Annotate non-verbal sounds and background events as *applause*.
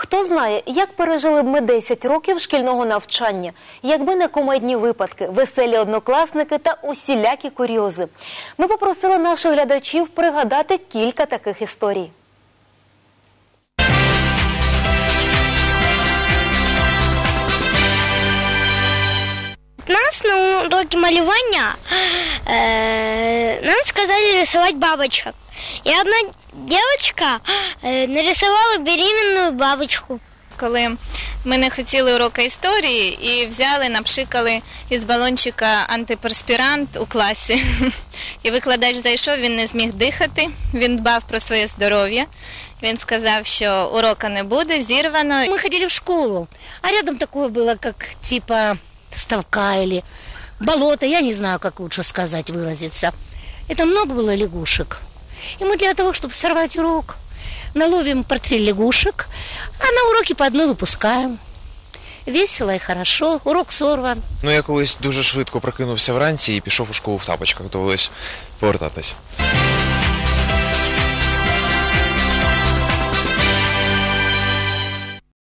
Хто знає, як пережили б ми 10 років шкільного навчання, якби не комедні випадки, веселі однокласники та усілякі курйози. Ми попросили наших глядачів пригадати кілька таких історій. Нас на уроке малювання рисовать бабочек. И одна девочка э, нарисовала беременную бабочку. коли ми не хотіли урока історії і взяли, напшикали із балончика антиперспірант у класі. *laughs* І викладач зайшов, він не зміг дихати, він дбав про своє здоров'я. Він сказав, що урока не буде, зірвано. Мы ходили в школу, а рядом такое было, как типа ставка или болото, я не знаю, как лучше сказать, выразиться. Это много было лягушек. И мы для того, чтобы сорвать урок, наловим портфель лягушек, а на уроки по одной выпускаем. Весело и хорошо, урок сорван. Ну, я колись дуже швидко прокинувся вранці і пішов у школу в тапочках, довелось повертатись.